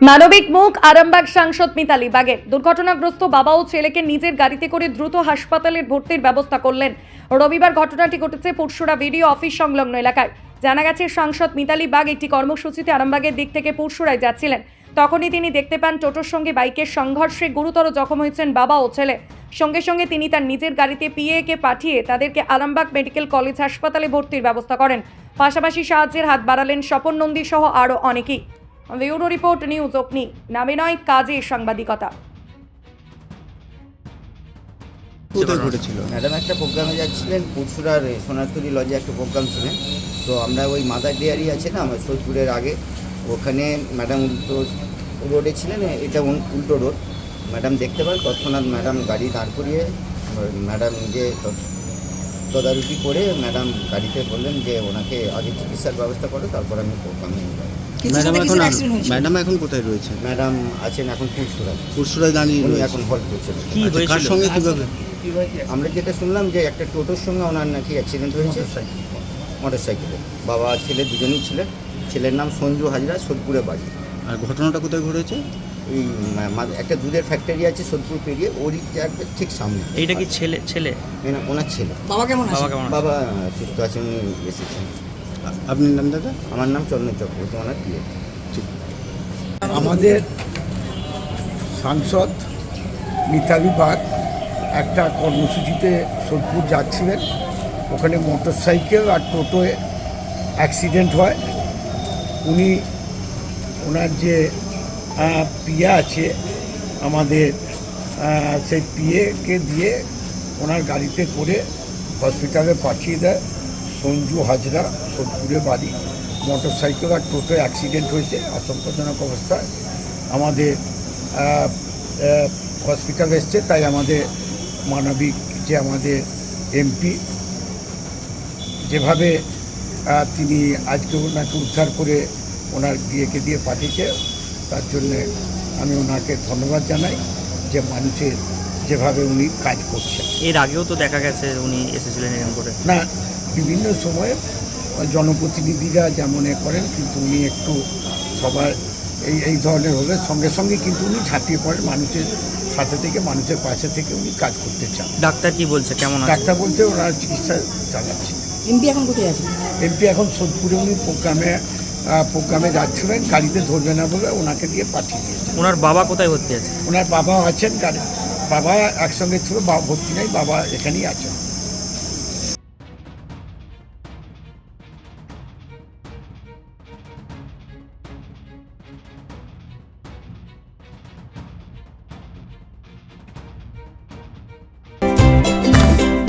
মানবিক মুখ, আরামবাগ সাংসদ মিতালি বাগের। দুর্ঘটনাগ্রস্ত বাবা ও ছেলেকে নিজের গাড়িতে করে দ্রুত হাসপাতালে ভর্তির ব্যবস্থা করলেন। রবিবার ঘটনাটি ঘটেছে পুরসুরা ভিডিও অফিস সংলগ্ন এলাকায়। জানা গেছে, সাংসদ মিতালি বাগ একটি কর্মসূচিতে আরামবাগের দিক থেকে পুরসুরায় যাচ্ছিলেন। তখনই তিনি দেখতে পান, টোটোর সঙ্গে বাইকের সংঘর্ষে গুরুতর জখম হয়েছেন বাবা ও ছেলে। সঙ্গে সঙ্গে তিনি তার নিজের গাড়িতে পিএকে পাঠিয়ে তাদেরকে আরামবাগ মেডিকেল কলেজ হাসপাতালে ভর্তির ব্যবস্থা করেন। পাশাপাশি সাহায্যের হাত বাড়ালেন স্বপন নন্দী সহ আরও অনেকেই। ব্যুরো রিপোর্ট নিউজ অগ্নি। নামে নয় কাজে সাংবাদিকতা। কোথায় ঘটেছিল? ম্যাডাম একটা প্রোগ্রামে যাচ্ছিলেন পুরসুরার সোনারতলি লজে একটা প্রোগ্রাম ছিলেন তো আমরা ওই মাদার ডেয়ারি আছে না আমার সোদপুরের আগে ওখানে ম্যাডাম উল্টো রোডে ছিলেন এটা উল্টো রোড। ম্যাডাম দেখতে পান তৎক্ষণাৎ ম্যাডাম গাড়ি দাঁড় করিয়ে ম্যাডাম যে তদ- তদারকি করে ম্যাডাম গাড়িতে বললেন যে ওনাকে আগে চিকিৎসার ব্যবস্থা করো তারপর আমি প্রোগ্রামে যাব। ম্যাডাম এখন ম্যাডাম এখন কোথায় রয়েছে? ম্যাডাম আছেন এখন পুরসুরায় পুরসুরায় দাঁড়িয়ে এখন হল করছেন কার সঙ্গে কীভাবে? আমরা যেটা শুনলাম যে একটা টোটোর সঙ্গে ওনার নাকি অ্যাক্সিডেন্ট হয়েছে। মোটর সাইকেলে বাবা ছেলে দুজনেই ছিলেন। ছেলের নাম সঞ্জু হাজরা সোদপুরে বাড়ি। আর ঘটনাটা কোথায় ঘটেছে? এই একটা দুধের ফ্যাক্টরি আছে সোদপুর পেরিয়ে ওরই ঠিক সামনে। এইটা কি ছেলে ছেলে? ওনার ছেলে। বাবা কেমন বাবা কেমন বাবা সুস্থ আছেন উনি এসেছেন। আপনার নাম দাদা? আমার নাম চন্দন চক্রবর্তী ওনার বিয়ে আমাদের সাংসদ মিতালি বাগ একটা কর্মসূচিতে সোদপুর যাচ্ছিলেন। ওখানে মোটর সাইকেল আর টোটোয় অ্যাক্সিডেন্ট হয়। উনি ওনার যে পিয়া আছে আমাদের সেই পিএকে দিয়ে ওনার গাড়িতে করে হসপিটালে পাঠিয়ে দেয়। সঞ্জু হাজরা সোদপুরে বাড়ি। মোটর সাইকেল আর টোটো অ্যাক্সিডেন্ট হয়েছে আশঙ্কাজনক অবস্থায়। আমাদের হসপিটাল এসছে তাই আমাদের মানবিক যে আমাদের এমপি যেভাবে তিনি আজকে ওনাকে উদ্ধার করে ওনার বিয়েকে দিয়ে পাঠিয়েছে তার জন্যে আমি ওনাকে ধন্যবাদ জানাই যে মানুষের যেভাবে উনি কাজ করছেন। এর আগেও তো দেখা গেছে উনি এসেছিলেন এরকম করে। না বিভিন্ন সময়ে জনপ্রতিনিধিরা যেমন এ করেন কিন্তু উনি একটু সবার এই এই ধরনের হলে সঙ্গে সঙ্গে কিন্তু উনি ঝাঁপিয়ে পড়েন মানুষের সাথে থেকে মানুষের পাশে থেকে উনি কাজ করতে চান। ডাক্তার কি বলছে? কেমন ডাক্তার বলতে ওনার চিকিৎসা চালাচ্ছে। এমপি এখন কোথায় আছে? এমপি এখন সোদপুরে উনি প্রোগ্রামে প্রোগ্রামে যাচ্ছিলেন গাড়িতে ধরবে না বলে ওনাকে দিয়ে পাঠিয়ে দিয়েছে। ওনার বাবা কোথায় ভর্তি আছে? ওনার বাবা আছেন গাড়ি বাবা একসঙ্গে ছিল বাবা ভর্তি নেই বাবা এখানেই আছেন।